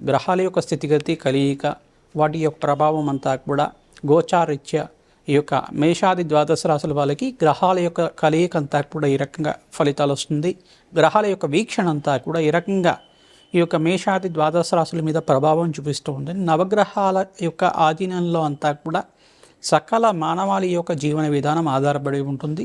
గ్రహాల యొక్క స్థితిగతి కలియిక వాటి యొక్క ప్రభావం అంతా కూడా గోచారిత్య ఈ యొక్క మేషాది ద్వాదశ రాశుల వాళ్ళకి గ్రహాల యొక్క కలయిక అంతా కూడా ఈ రకంగా ఫలితాలు వస్తుంది. గ్రహాల యొక్క వీక్షణ అంతా కూడా ఈ రకంగా ఈ యొక్క మేషాది ద్వాదశ రాశుల మీద ప్రభావం చూపిస్తూ ఉంటుంది. నవగ్రహాల యొక్క ఆధీనంలో అంతా కూడా సకల మానవాళి యొక్క జీవన విధానం ఆధారపడి ఉంటుంది.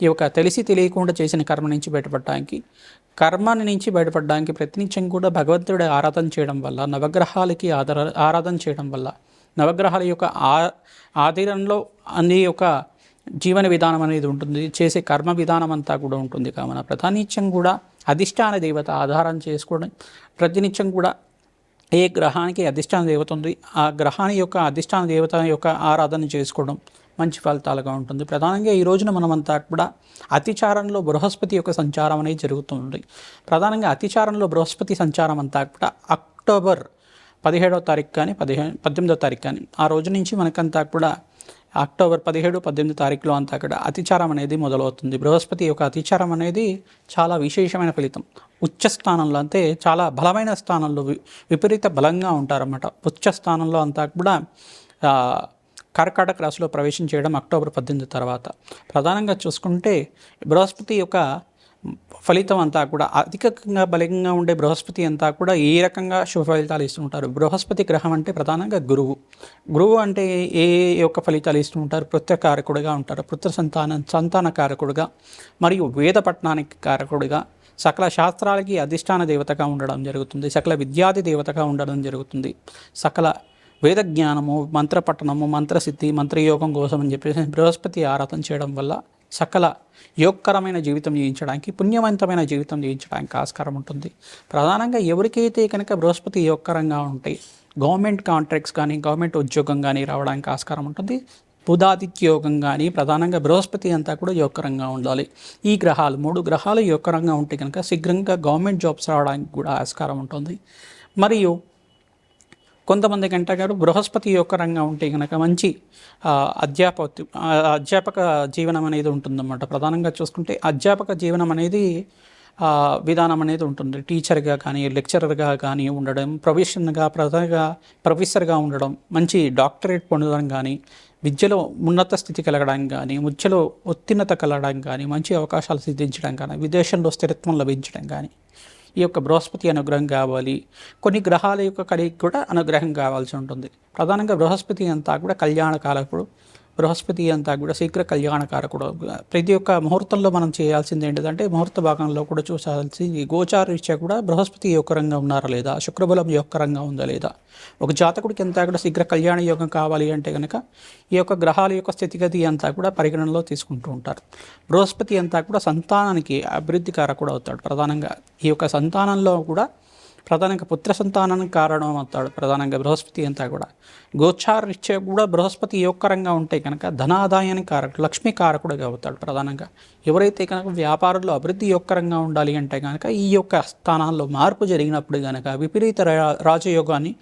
ఈ యొక్క తెలిసి తెలియకుండా చేసిన కర్మ నుంచి బయటపడడానికి కర్మాన్ని నుంచి బయటపడడానికి ప్రతినిత్యం కూడా భగవంతుడి ఆరాధన చేయడం వల్ల నవగ్రహాలకి ఆధార ఆరాధన చేయడం వల్ల నవగ్రహాల యొక్క ఆ ఆధీనంలో అన్ని యొక్క జీవన విధానం అనేది ఉంటుంది చేసే కర్మ విధానం అంతా కూడా ఉంటుంది. కావున ప్రధానిత్యం కూడా అధిష్టాన దేవత ఆధారం చేసుకోవడం ప్రతినిత్యం కూడా ఏ గ్రహానికి అధిష్టాన దేవత ఉంది ఆ గ్రహాన్ని యొక్క అధిష్టాన దేవత యొక్క ఆరాధన చేసుకోవడం మంచి ఫలితాలుగా ఉంటుంది. ప్రధానంగా ఈ రోజున మనమంతా కూడా అతిచారంలో బృహస్పతి యొక్క సంచారం అనేది జరుగుతుంది. ప్రధానంగా అతిచారంలో బృహస్పతి సంచారం అంతా కూడా అక్టోబర్ పదిహేడవ తారీఖు కానీ పదిహేను పద్దెనిమిదో తారీఖు కానీ ఆ రోజు నుంచి మనకంతా కూడా అక్టోబర్ పదిహేడు పద్దెనిమిది తారీఖులో అంతా అక్కడ అతిచారం అనేది మొదలవుతుంది. బృహస్పతి యొక్క అతిచారం అనేది చాలా విశేషమైన ఫలితం. ఉచ్చ స్థానంలో అంటే చాలా బలమైన స్థానంలో వి- విపరీత బలంగా ఉంటారన్నమాట. ఉచ్చ స్థానంలో అంతా కూడా కర్కాటక రాశిలో ప్రవేశం చేయడం అక్టోబర్ పద్దెనిమిది తర్వాత. ప్రధానంగా చూసుకుంటే బృహస్పతి యొక్క ఫలితం అంతా కూడా అధికంగా బలంగా ఉండే బృహస్పతి అంతా కూడా ఏ రకంగా శుభ ఫలితాలు ఇస్తుంటారు? బృహస్పతి గ్రహం అంటే ప్రధానంగా గురువు. గురువు అంటే ఏ యొక్క ఫలితాలు ఇస్తుంటారు? పుత్ర కారకుడిగా ఉంటారు. పుత్ర సంతాన సంతాన కారకుడుగా మరియు వేద పట్టణానికి కారకుడిగా సకల శాస్త్రాలకి అధిష్టాన దేవతగా ఉండడం జరుగుతుంది. సకల విద్యాది దేవతగా ఉండడం జరుగుతుంది. సకల వేద జ్ఞానము మంత్రపట్టణము మంత్రసిద్ధి మంత్రయోగం కోసం అని చెప్పేసి బృహస్పతి ఆరాధన చేయడం వల్ల సకల యోగకరమైన జీవితం జీవించడానికి పుణ్యవంతమైన జీవితం జీవించడానికి ఆస్కారం ఉంటుంది. ప్రధానంగా ఎవరికైతే కనుక బృహస్పతి యోగకరంగా ఉంటాయి గవర్నమెంట్ కాంట్రాక్ట్స్ కానీ గవర్నమెంట్ ఉద్యోగం కానీ రావడానికి ఆస్కారం ఉంటుంది. బుధాదిత్య యోగం కానీ ప్రధానంగా బృహస్పతి అంతా కూడా యోగకరంగా ఉండాలి. ఈ గ్రహాలు మూడు గ్రహాలు యోగకరంగా ఉంటే కనుక శీఘ్రంగా గవర్నమెంట్ జాబ్స్ రావడానికి కూడా ఆస్కారం ఉంటుంది. మరియు కొంతమంది గంట గారు బృహస్పతి యొక్క రంగా ఉంటే కనుక మంచి అధ్యాపతి అధ్యాపక జీవనం అనేది ఉంటుందన్నమాట. ప్రధానంగా చూసుకుంటే అధ్యాపక జీవనం అనేది విధానం అనేది ఉంటుంది. టీచర్గా కానీ లెక్చరర్గా కానీ ఉండడం ప్రొఫెషన్గా ప్రధానంగా ప్రొఫెసర్గా ఉండడం మంచి డాక్టరేట్ పొందడం కానీ విద్యలో ఉన్నత స్థితి కలగడం కానీ విద్యలో ఉత్తీర్ణత కలగడం కానీ మంచి అవకాశాలు సిద్ధించడం కానీ విదేశంలో స్థిరత్వం లభించడం కానీ ఈ యొక్క బృహస్పతి అనుగ్రహం కావాలి. కొన్ని గ్రహాల యొక్క కలిగి కూడా అనుగ్రహం కావాల్సి ఉంటుంది. ప్రధానంగా బృహస్పతి అంతా కూడా కళ్యాణ కాలప్పుడు బృహస్పతి అంతా కూడా శీఘ్ర కళ్యాణకారకుడు. ప్రతి ఒక్క ముహూర్తంలో మనం చేయాల్సింది ఏంటిదంటే ముహూర్త భాగంలో కూడా చూసాల్సి గోచార రీత్యా కూడా బృహస్పతి యొక్కరంగా ఉన్నారా లేదా? శుక్రబలం యొక్కరంగా ఉందా లేదా? ఒక జాతకుడికి అంతా కూడా శీఘ్ర కళ్యాణ యోగం కావాలి అంటే కనుక ఈ యొక్క గ్రహాల యొక్క స్థితిగతి అంతా కూడా పరిగణనలో తీసుకుంటూ ఉంటారు. బృహస్పతి అంతా కూడా సంతానానికి అభివృద్ధి కారకుడు అవుతాడు. ప్రధానంగా ఈ యొక్క సంతానంలో కూడా ప్రధానంగా పుత్ర సంతానానికి కారణం అవుతాడు ప్రధానంగా బృహస్పతి అంతా కూడా. గోచారరీత్యా కూడా బృహస్పతి యోగకరంగా ఉంటే కనుక ధనాదాయానికి కారకుడు లక్ష్మీ కారకుడుగా అవుతాడు ప్రధానంగా. ఎవరైతే కనుక వ్యాపారంలో అభివృద్ధి యోగకరంగా ఉండాలి అంటే కనుక ఈ యొక్క స్థానాల్లో మార్పు జరిగినప్పుడు కనుక విపరీత రా- రాజయోగాన్ని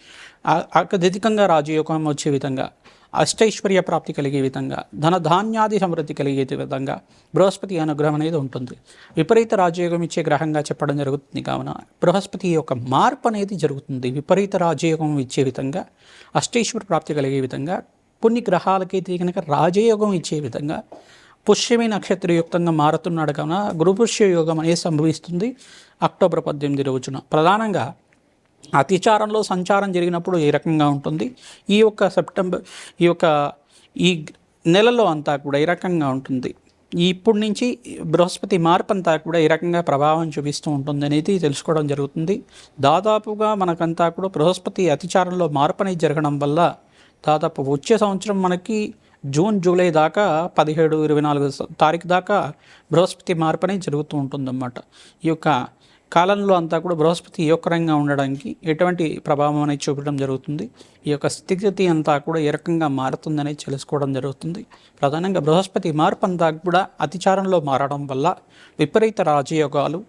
అత్యధికంగా రాజయోగం వచ్చే విధంగా అష్టైశ్వర్య ప్రాప్తి కలిగే విధంగా ధన ధాన్యాది సమృద్ధి కలిగే విధంగా బృహస్పతి అనుగ్రహం అనేది ఉంటుంది. విపరీత రాజయోగం ఇచ్చే గ్రహంగా చెప్పడం జరుగుతుంది కావున బృహస్పతి యొక్క మార్పు అనేది జరుగుతుంది. విపరీత రాజయోగం ఇచ్చే విధంగా అష్టైశ్వర్య ప్రాప్తి కలిగే విధంగా కొన్ని గ్రహాలకైతే కనుక రాజయోగం ఇచ్చే విధంగా పుష్యమి నక్షత్రయుక్తంగా మారుతున్నాడు కావున గురుపుష్య యోగం అనేది సంభవిస్తుంది అక్టోబర్ పద్దెనిమిది రోజున. ప్రధానంగా అతిచారంలో సంచారం జరిగినప్పుడు ఏ రకంగా ఉంటుంది. ఈ యొక్క సెప్టెంబర్ ఈ యొక్క ఈ నెలలో అంతా కూడా ఏ రకంగా ఉంటుంది. ఇప్పటి నుంచి బృహస్పతి మార్పు అంతా కూడా ఏ రకంగా ప్రభావం చూపిస్తూ ఉంటుంది అనేది తెలుసుకోవడం జరుగుతుంది. దాదాపుగా మనకంతా కూడా బృహస్పతి అతిచారంలో మార్పు అనేది జరగడం వల్ల దాదాపు వచ్చే సంవత్సరం మనకి జూన్ జూలై దాకా పదిహేడు ఇరవై నాలుగు తారీఖు దాకా బృహస్పతి మార్పు అనేది జరుగుతూ ఉంటుందన్నమాట. ఈ యొక్క కాలంలో అంతా కూడా బృహస్పతి యోగకరంగా ఉండడానికి ఎటువంటి ప్రభావం అనేది చూపడం జరుగుతుంది. ఈ యొక్క స్థితిగతి అంతా కూడా ఏ రకంగా మారుతుందనేది తెలుసుకోవడం జరుగుతుంది. ప్రధానంగా బృహస్పతి మార్పు అంతా కూడా అతిచారంలో మారడం వల్ల విపరీత రాజయోగాలు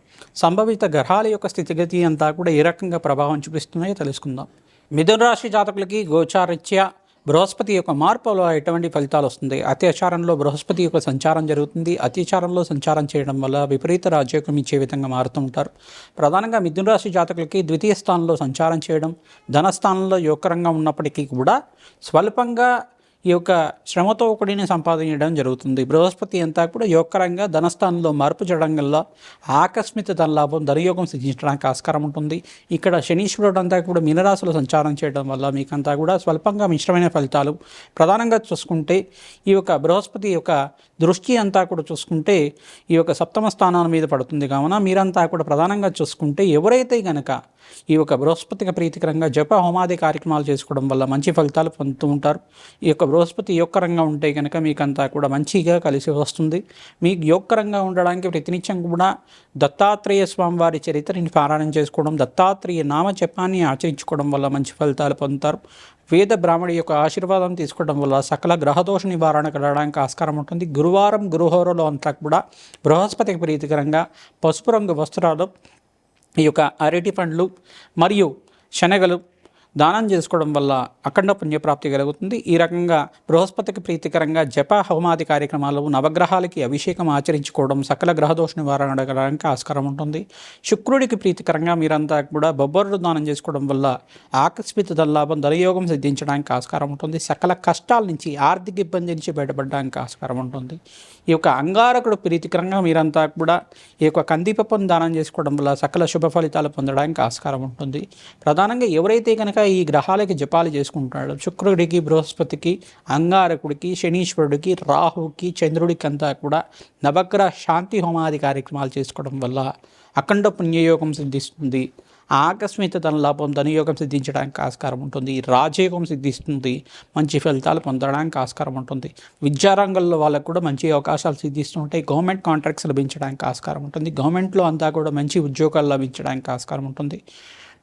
సంభవిత గ్రహాల యొక్క స్థితిగతి అంతా కూడా ఏ రకంగా ప్రభావం చూపిస్తున్నాయో తెలుసుకుందాం. మిథున రాశి జాతకులకి గోచారిత్య బృహస్పతి యొక్క మార్పులో ఎటువంటి ఫలితాలు వస్తుంది? అత్యాచారంలో బృహస్పతి యొక్క సంచారం జరుగుతుంది. అత్యాచారంలో సంచారం చేయడం వల్ల విపరీత రాజ్యోగం ఇచ్చే విధంగా మారుతూ ఉంటారు. ప్రధానంగా మిథున రాశి జాతకులకి ద్వితీయ స్థానంలో సంచారం చేయడం ధనస్థానంలో యోగకరంగా ఉన్నప్పటికీ కూడా స్వల్పంగా ఈ యొక్క శ్రమతో కూడిన సంపాదించడం జరుగుతుంది. బృహస్పతి అంతా కూడా యోగకరంగా ధనస్థానంలో మార్పు చేయడం వల్ల ఆకస్మిక ధనలాభం ధనయోగం సిద్ధించడానికి ఆస్కారం ఉంటుంది. ఇక్కడ శనీశ్వరుడు అంతా కూడా మీనరాశిలో సంచారం చేయడం వల్ల మీకంతా కూడా స్వల్పంగా మిశ్రమైన ఫలితాలు ప్రధానంగా చూసుకుంటే ఈ యొక్క బృహస్పతి యొక్క దృష్టి అంతా కూడా చూసుకుంటే ఈ యొక్క సప్తమ స్థానాల మీద పడుతుంది. కావున మీరంతా కూడా ప్రధానంగా చూసుకుంటే ఎవరైతే గనక ఈ యొక్క బృహస్పతికి ప్రీతికరంగా జప హోమాది కార్యక్రమాలు చేసుకోవడం వల్ల మంచి ఫలితాలు పొందుతూ ఉంటారు. ఈ యొక్క బృహస్పతి యోగకరంగా ఉంటే కనుక మీకంతా కూడా మంచిగా కలిసి వస్తుంది. మీకు యోగకరంగా ఉండడానికి ప్రతినిత్యం కూడా దత్తాత్రేయ స్వామి వారి చరిత్రని పారాయణం చేసుకోవడం దత్తాత్రేయ నామ జపాన్ని ఆచరించుకోవడం వల్ల మంచి ఫలితాలు పొందుతారు. వేద బ్రాహ్మణి యొక్క ఆశీర్వాదం తీసుకోవడం వల్ల సకల గ్రహదోష నివారణ కలగడానికి ఆస్కారం ఉంటుంది. గురువారం గురుహోరలో అంతా కూడా బృహస్పతికి ప్రీతికరంగా పసుపు రంగు వస్త్రాలు ఈ యొక్క అరటి పండ్లు మరియు శనగలు దానం చేసుకోవడం వల్ల అఖండ పుణ్యప్రాప్తి కలుగుతుంది. ఈ రకంగా బృహస్పతికి ప్రీతికరంగా జప హోమాది కార్యక్రమాలు నవగ్రహాలకి అభిషేకం ఆచరించుకోవడం సకల గ్రహదోష నివారణ అడగడానికి ఆస్కారం ఉంటుంది. శుక్రుడికి ప్రీతికరంగా మీరంతా కూడా బొబ్బరుడు దానం చేసుకోవడం వల్ల ఆకస్మిక దల్లాభం ధనయోగం సిద్ధించడానికి ఆస్కారం ఉంటుంది. సకల కష్టాల నుంచి ఆర్థిక ఇబ్బంది నుంచి బయటపడడానికి ఆస్కారం ఉంటుంది. ఈ యొక్క అంగారకుడు ప్రీతికరంగా మీరంతా కూడా ఈ యొక్క కందిపప్పను దానం చేసుకోవడం వల్ల సకల శుభ ఫలితాలు పొందడానికి ఆస్కారం ఉంటుంది. ప్రధానంగా ఎవరైతే కనుక ఈ గ్రహాలకి జపాలు చేసుకుంటున్నాడో శుక్రుడికి బృహస్పతికి అంగారకుడికి శనీశ్వరుడికి రాహుకి చంద్రుడికి అంతా కూడా నవగ్రహ శాంతి హోమాది కార్యక్రమాలు చేసుకోవడం వల్ల అఖండ పుణ్యయోగం సిద్ధిస్తుంది. ఆకస్మిక ధన లాభం ధనయోగం సిద్ధించడానికి ఆస్కారం ఉంటుంది. రాజయోగం సిద్ధిస్తుంది. మంచి ఫలితాలు పొందడానికి ఆస్కారం ఉంటుంది. విద్యారంగంలో వాళ్ళకు కూడా మంచి అవకాశాలు సిద్ధిస్తుంటాయి. గవర్నమెంట్ కాంట్రాక్ట్స్ లభించడానికి ఆస్కారం ఉంటుంది. గవర్నమెంట్లో అంతా కూడా మంచి ఉద్యోగాలు లభించడానికి ఆస్కారం ఉంటుంది.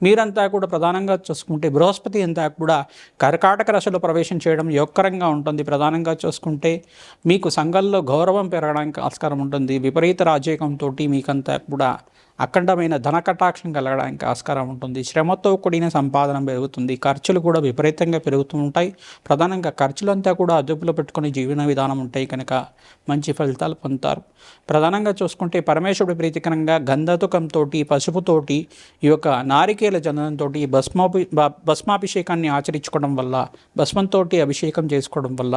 మీరంతా కూడా ప్రధానంగా చూసుకుంటే బృహస్పతి అంతా కూడా కర్కాటక రశలో ప్రవేశం చేయడం యొక్కరంగా ఉంటుంది. ప్రధానంగా చూసుకుంటే మీకు సంఘంలో గౌరవం పెరగడానికి ఆస్కారం ఉంటుంది. విపరీత రాజయోగంతో మీకంతా కూడా అఖండమైన ధన కటాక్షం కలగడానికి ఆస్కారం ఉంటుంది. శ్రమతో కూడిన సంపాదన పెరుగుతుంది. ఖర్చులు కూడా విపరీతంగా పెరుగుతూ ఉంటాయి. ప్రధానంగా ఖర్చులంతా కూడా అదుపులో పెట్టుకుని జీవన విధానం ఉంటాయి కనుక మంచి ఫలితాలు పొందుతారు. ప్రధానంగా చూసుకుంటే పరమేశ్వరుడు ప్రీతికరంగా గంధతుకంతో పసుపుతోటి ఈ యొక్క నారికేల చందనంతో భస్మాభి భస్మాభిషేకాన్ని ఆచరించుకోవడం వల్ల భస్మంతో అభిషేకం చేసుకోవడం వల్ల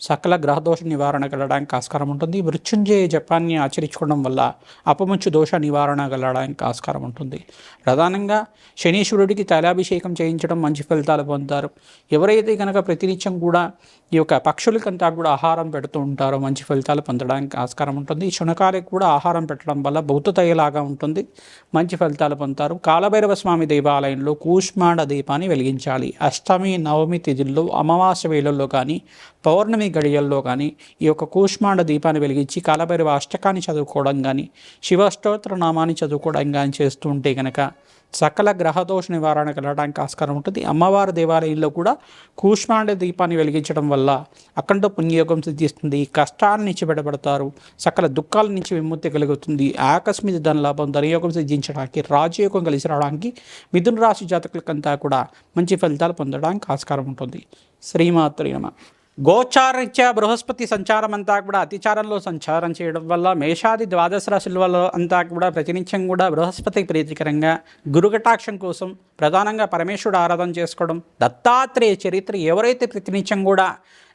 సకల గ్రహదోష నివారణ కలగడానికి ఆస్కారం ఉంటుంది. మృత్యుంజయ జపాన్ని ఆచరించుకోవడం వల్ల అపముచ్చు దోష నివారణ కలగడానికి ఆస్కారం ఉంటుంది. ప్రధానంగా శనీశ్వరుడికి తైలాభిషేకం చేయించడం మంచి ఫలితాలు పొందుతారు. ఎవరైతే కనుక ప్రతినిత్యం కూడా ఈ యొక్క పక్షులకంతా కూడా ఆహారం పెడుతూ ఉంటారో మంచి ఫలితాలు పొందడానికి ఆస్కారం ఉంటుంది. శునకాలకు కూడా ఆహారం పెట్టడం వల్ల బౌద్ధతయ్యలాగా ఉంటుంది. మంచి ఫలితాలు పొందుతారు. కాలభైరవ స్వామి దేవాలయంలో కూష్మాండ దీపాన్ని వెలిగించాలి. అష్టమి నవమి తిథుల్లో అమావాస్య వేళల్లో కానీ పౌర్ణమి గడియల్లో కానీ ఈ యొక్క కూష్మాండ దీపాన్ని వెలిగించి కాలభైరవ అష్టకాన్ని చదువుకోవడం కానీ శివష్టోత్ర నామాన్ని చదువుకోవడం కానీ చేస్తూ ఉంటే కనుక సకల గ్రహదోష నివారణ కలగడానికి ఆస్కారం ఉంటుంది. అమ్మవారి దేవాలయంలో కూడా కూష్మాండ దీపాన్ని వెలిగించడం వల్ల అఖండ పుణ్యయోగం సిద్ధిస్తుంది. కష్టాల నుంచి బయటపడతారు సకల దుఃఖాల నుంచి విముక్తి కలుగుతుంది. ఆకస్మిక ధనలాభం ధనయోగం సిద్ధించడానికి రాజయోగం కలిసి రావడానికి మిథున రాశి జాతకులకంతా కూడా మంచి ఫలితాలు పొందడానికి ఆస్కారం ఉంటుంది. శ్రీమాత్రి నమ. గోచారరీత్యా బృహస్పతి సంచారం అంతా కూడా అతిచారంలో సంచారం చేయడం వల్ల మేషాది ద్వాదశ రాశుల వల్ల అంతా కూడా ప్రతినిత్యం కూడా బృహస్పతి ప్రీతికరంగా గురుకటాక్షం కోసం ప్రధానంగా పరమేశ్వరుడు ఆరాధన చేసుకోవడం దత్తాత్రేయ చరిత్ర ఎవరైతే ప్రతినిత్యం కూడా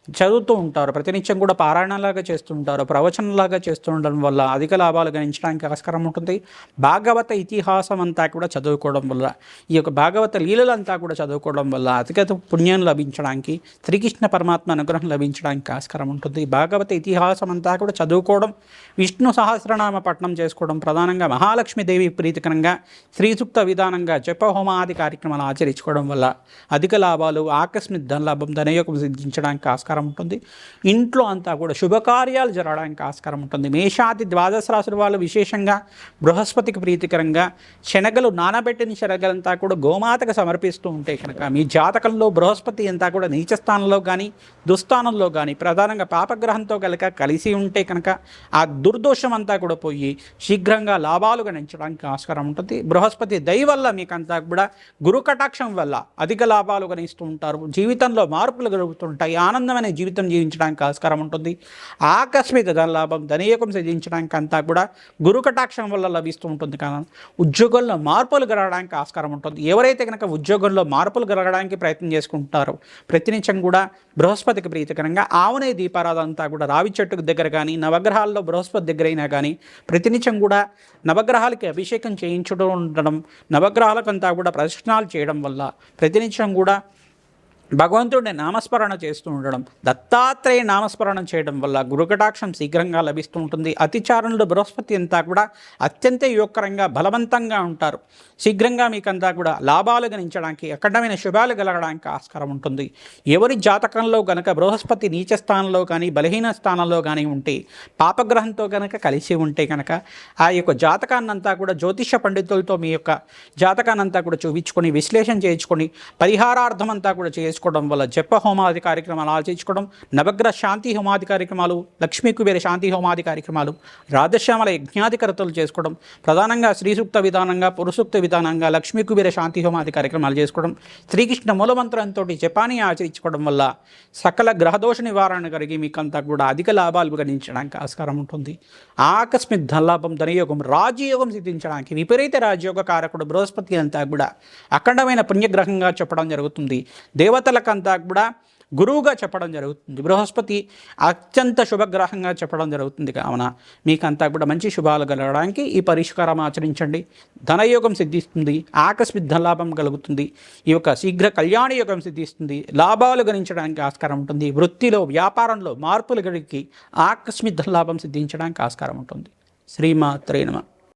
చదువుతూ ఉంటారు. ప్రతినిత్యం కూడా పారాయణలాగా చేస్తూ ఉంటారు. ప్రవచనంలాగా చేస్తూ ఉండడం వల్ల అధిక లాభాలు గణించడానికి ఆస్కారం ఉంటుంది. భాగవత ఇతిహాసం అంతా కూడా చదువుకోవడం వల్ల ఈ యొక్క భాగవత లీలలంతా కూడా చదువుకోవడం వల్ల అధిక పుణ్యం లభించడానికి శ్రీకృష్ణ పరమాత్మ అనుగ్రహం లభించడానికి ఆస్కారం ఉంటుంది. భాగవత ఇతిహాసం అంతా కూడా చదువుకోవడం విష్ణు సహస్రనామ పట్టణం చేసుకోవడం ప్రధానంగా మహాలక్ష్మీదేవి ప్రీతికరంగా శ్రీసూక్త విధానంగా జపహోమాది కార్యక్రమాలు ఆచరించుకోవడం వల్ల అధిక లాభాలు ఆకస్మిక ధనలాభం ధనయోగం సిద్ధించడానికి ఆస్కారం ఉంటుంది. ఇంట్లో అంతా కూడా శుభకార్యాలు జరగడానికి ఆస్కారం ఉంటుంది. మేషాది ద్వాదశ రాశుల వాళ్ళు విశేషంగా బృహస్పతికి ప్రీతికరంగా శనగలు నానబెట్టిన శనగలంతా కూడా గోమాతకు సమర్పిస్తూ ఉంటే కనుక మీ జాతకంలో బృహస్పతి అంతా కూడా నీచ స్థానంలో కానీ దుస్థానంలో కానీ ప్రధానంగా పాపగ్రహంతో కనుక కలిసి ఉంటే కనుక ఆ దుర్దోషం అంతా కూడా పోయి శీఘ్రంగా లాభాలు గణించడానికి ఆస్కారం ఉంటుంది. బృహస్పతి దయ వల్ల మీకంతా కూడా గురు కటాక్షం వల్ల అధిక లాభాలు గణిస్తూ ఉంటారు. జీవితంలో మార్పులు జరుగుతుంటాయి. ఆనందమైన జీవితం జీవించడానికి ఆస్కారం ఉంటుంది. ఆకస్మిక ధనలాభం ధనయోగం సిద్ధించడానికి అంతా కూడా గురు కటాక్షం వల్ల లభిస్తూ ఉంటుంది కానీ ఉద్యోగంలో మార్పులు గలగడానికి ఆస్కారం ఉంటుంది. ఎవరైతే కనుక ఉద్యోగంలో మార్పులు గలగడానికి ప్రయత్నం చేసుకుంటారో ప్రతినిత్యం కూడా బృహస్పతికి ప్రీతికరంగా ఆవునే దీపారాధన అంతా కూడా రావి చెట్టుకు దగ్గర కానీ నవగ్రహాల్లో బృహస్పతి దగ్గర అయినా కానీ ప్రతినిత్యం కూడా నవగ్రహాలకి అభిషేకం చేయించడం ఉండడం నవగ్రహాలకంతా కూడా ప్రదక్షిణాలు చేయడం వల్ల ప్రతినిత్యం కూడా భగవంతుడిని నామస్మరణ చేస్తూ ఉండడం దత్తాత్రేయ నామస్మరణ చేయడం వల్ల గురుకటాక్షం శీఘ్రంగా లభిస్తూ ఉంటుంది. అతిచారణలో బృహస్పతి అంతా కూడా అత్యంత యోగకరంగా బలవంతంగా ఉంటారు. శీఘ్రంగా మీకంతా కూడా లాభాలు గణించడానికి అఖండమైన శుభాలు కలగడానికి ఆస్కారం ఉంటుంది. ఎవరి జాతకంలో గనక బృహస్పతి నీచ స్థానంలో కానీ బలహీన స్థానంలో కానీ ఉంటే పాపగ్రహంతో కనుక కలిసి ఉంటే కనుక ఆ యొక్క జాతకాన్నంతా కూడా జ్యోతిష పండితులతో మీ యొక్క జాతకాన్నంతా కూడా చూపించుకొని విశ్లేషణ చేయించుకొని పరిహారార్థం అంతా కూడా చేసుకోవడం వల్ల జప హోమాది కార్యక్రమాలు ఆచరించుకోవడం నవగ్రహ శాంతి హోమాది కార్యక్రమాలు లక్ష్మీ కుబేర శాంతి హోమాది కార్యక్రమాలు రాధశ్యామల యజ్ఞాధికరతలు చేసుకోవడం ప్రధానంగా శ్రీసూక్త విధానంగా పురుసూక్త విధానంగా లక్ష్మీ కుబేర శాంతి హోమాది కార్యక్రమాలు చేసుకోవడం శ్రీకృష్ణ మూలమంత్రంతో జపాన్ని ఆచరించుకోవడం వల్ల సకల గ్రహదోష నివారణ కలిగి మీకంతా కూడా అధిక లాభాలు గణించడానికి ఆస్కారం ఉంటుంది. ఆకస్మిక ధనలాభం ధనయోగం రాజయోగం సిద్ధించడానికి విపరీత రాజయోగ కారకుడు బృహస్పతి అంతా కూడా అఖండమైన పుణ్యగ్రహంగా చెప్పడం జరుగుతుంది. దేవత దేవతలకంతా కూడా గురువుగా చెప్పడం జరుగుతుంది. బృహస్పతి అత్యంత శుభగ్రహంగా చెప్పడం జరుగుతుంది. కావున మీకంతా కూడా మంచి శుభాలు కలగడానికి ఈ పరిష్కారం ఆచరించండి. ధనయోగం సిద్ధిస్తుంది. ఆకస్మిక ధనలాభం కలుగుతుంది. ఈ యొక్క శీఘ్ర కళ్యాణ యోగం సిద్ధిస్తుంది. లాభాలు గణించడానికి ఆస్కారం ఉంటుంది. వృత్తిలో వ్యాపారంలో మార్పులు గడికి ఆకస్మిక ధనలాభం సిద్ధించడానికి ఆస్కారం ఉంటుంది. శ్రీమాత్రే నమ.